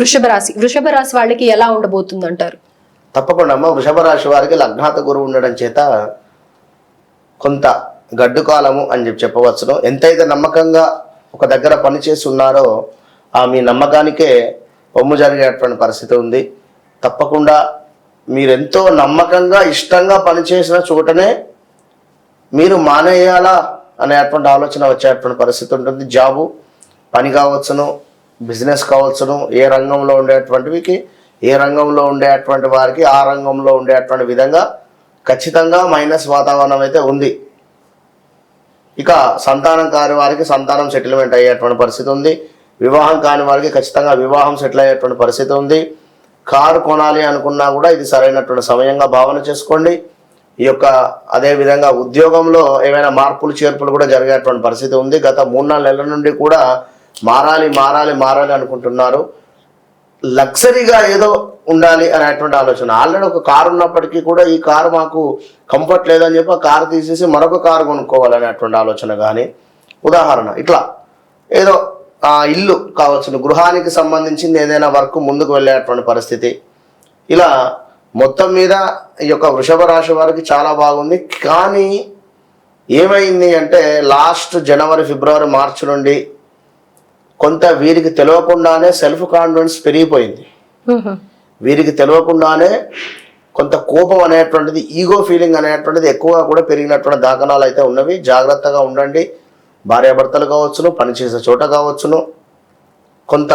వృషభ రాశి. వృషభ రాశి వాళ్ళకి ఎలా ఉండబోతుంది అంటారు తప్పకుండా అమ్మ వృషభ రాశి వారికి లగ్నాత గురువు ఉండడం చేత కొంత గడ్డు కాలము అని చెప్పి చెప్పవచ్చును. ఎంతైతే నమ్మకంగా ఒక దగ్గర పనిచేసి ఉన్నారో ఆ మీ నమ్మకానికే పొమ్ము జరిగేటువంటి పరిస్థితి ఉంది. తప్పకుండా మీరెంతో నమ్మకంగా ఇష్టంగా పనిచేసిన చోటనే మీరు మానేయాలా అనేటువంటి ఆలోచన వచ్చేటువంటి పరిస్థితి ఉంటుంది. జాబు పని కావచ్చును. బిజినెస్ కావాల్సిన ఏ రంగంలో ఉండేటువంటివికి ఏ రంగంలో ఉండేటువంటి వారికి ఆ రంగంలో ఉండేటువంటి విధంగా ఖచ్చితంగా మైనస్ వాతావరణం అయితే ఉంది. ఇక సంతానం కాని వారికి సంతానం సెటిల్మెంట్ అయ్యేటువంటి పరిస్థితి ఉంది. వివాహం కాని వారికి ఖచ్చితంగా వివాహం సెటిల్ అయ్యేటువంటి పరిస్థితి ఉంది. కారు కొనాలి అనుకున్నా కూడా ఇది సరైనటువంటి సమయంగా భావన చేసుకోండి. ఈ యొక్క అదే విధంగా ఉద్యోగంలో ఏమైనా మార్పులు చేర్పులు కూడా జరిగేటువంటి పరిస్థితి ఉంది. గత మూడు నాలుగు నెలల నుండి కూడా మారాలి మారాలి మారాలి అనుకుంటున్నారు. లగ్జరీగా ఏదో ఉండాలి అనేటువంటి ఆలోచన. ఆల్రెడీ ఒక కారు ఉన్నప్పటికీ కూడా ఈ కారు మాకు కంఫర్ట్ లేదని చెప్పి ఆ కారు తీసేసి మరొక కారు కొనుక్కోవాలనేటువంటి ఆలోచన కానీ ఉదాహరణ ఇట్లా. ఏదో ఆ ఇల్లు కావచ్చు గృహానికి సంబంధించింది ఏదైనా వర్క్ ముందుకు వెళ్ళేటువంటి పరిస్థితి. ఇలా మొత్తం మీద ఈ యొక్క వృషభ రాశి వారికి చాలా బాగుంది. కానీ ఏమైంది అంటే లాస్ట్ జనవరి ఫిబ్రవరి మార్చి నుండి కొంత వీరికి తెలియకుండానే సెల్ఫ్ కాన్ఫిడెన్స్ పెరిగిపోయింది. వీరికి తెలియకుండానే కొంత కోపం అనేటువంటిది ఈగో ఫీలింగ్ అనేటువంటిది ఎక్కువగా కూడా పెరిగినటువంటి దాఖలాలు అయితే ఉన్నవి. జాగ్రత్తగా ఉండండి. భార్యాభర్తలు కావచ్చును పనిచేసే చోట కావచ్చును. కొంత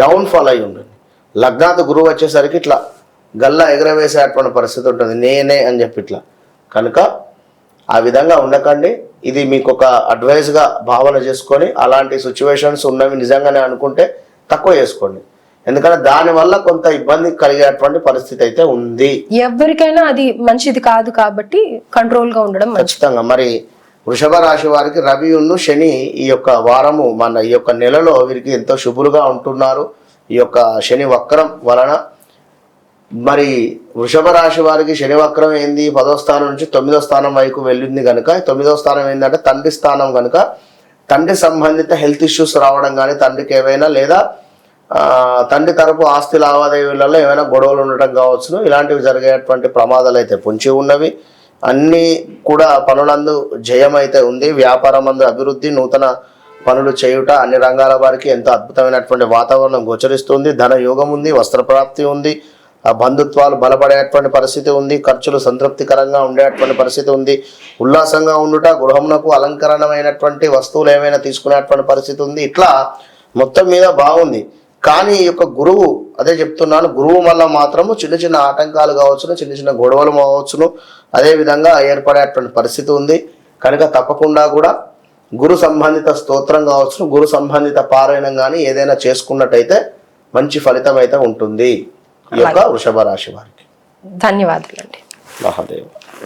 డౌన్ఫాల్ అయి ఉంటుంది లగ్నాథ గురువు వచ్చేసరికి ఇట్లా గల్లా ఎగరవేసేటువంటి పరిస్థితి ఉంటుంది. నేనే అని చెప్పి ఇట్లా. కనుక ఆ విధంగా ఉండకండి. ఇది మీకు ఒక అడ్వైస్గా భావన చేసుకొని అలాంటి సిచ్యువేషన్స్ ఉన్నవి నిజంగానే అనుకుంటే తక్కువ చేసుకోండి. ఎందుకంటే దానివల్ల కొంత ఇబ్బంది కలిగేటువంటి పరిస్థితి అయితే ఉంది. ఎవరికైనా అది మంచిది కాదు కాబట్టి కంట్రోల్గా ఉండడం ఖచ్చితంగా. మరి వృషభ రాశి వారికి రవి ఉన్ను శని ఈ యొక్క వారము మన ఈ యొక్క నెలలో వీరికి ఎంతో శుభులుగా ఉంటున్నారు. ఈ యొక్క శని వక్రం వలన మరి వృషభ రాశి వారికి శని వక్రం ఏంది? పదో స్థానం నుంచి తొమ్మిదో స్థానం వైపు వెళ్ళింది కనుక తొమ్మిదో స్థానం ఏంటంటే తండ్రి స్థానం కనుక తండ్రి సంబంధిత హెల్త్ ఇష్యూస్ రావడం కానీ తండ్రికి ఏవైనా లేదా తండ్రి తరపు ఆస్తి లావాదేవీలలో ఏమైనా గొడవలు ఉండటం కావచ్చును. ఇలాంటివి జరిగేటువంటి ప్రమాదాలు అయితే పొంచి ఉన్నవి. అన్నీ కూడా పనులందు జయం అయితే ఉంది. వ్యాపారం అందు అభివృద్ధి నూతన పనులు చేయుట అన్ని రంగాల వారికి ఎంతో అద్భుతమైనటువంటి వాతావరణం గోచరిస్తుంది. ధన యోగం ఉంది వస్త్రప్రాప్తి ఉంది. బంధుత్వాలు బలపడేటువంటి పరిస్థితి ఉంది ఖర్చులు సంతృప్తికరంగా ఉండేటువంటి పరిస్థితి ఉంది ఉల్లాసంగా ఉండుట గృహమునకు అలంకరణమైనటువంటి వస్తువులు ఏమైనా తీసుకునేటువంటి పరిస్థితి ఉంది. ఇట్లా మొత్తం మీద బాగుంది. కానీ ఈ యొక్క గురువు అదే చెప్తున్నాను గురువు వల్ల మాత్రము చిన్న చిన్న ఆటంకాలు కావచ్చును చిన్న చిన్న గొడవలు కావచ్చును అదేవిధంగా ఏర్పడేటువంటి పరిస్థితి ఉంది. కనుక తప్పకుండా కూడా గురు సంబంధిత స్తోత్రం కావచ్చును గురు సంబంధిత పారాయణం కానీ ఏదైనా చేసుకున్నట్టయితే మంచి ఫలితం అయితే ఉంటుంది. ఈ యొక్క వృషభ రాశి వారికి. ధన్యవాదాలండి. మహాదేవ్.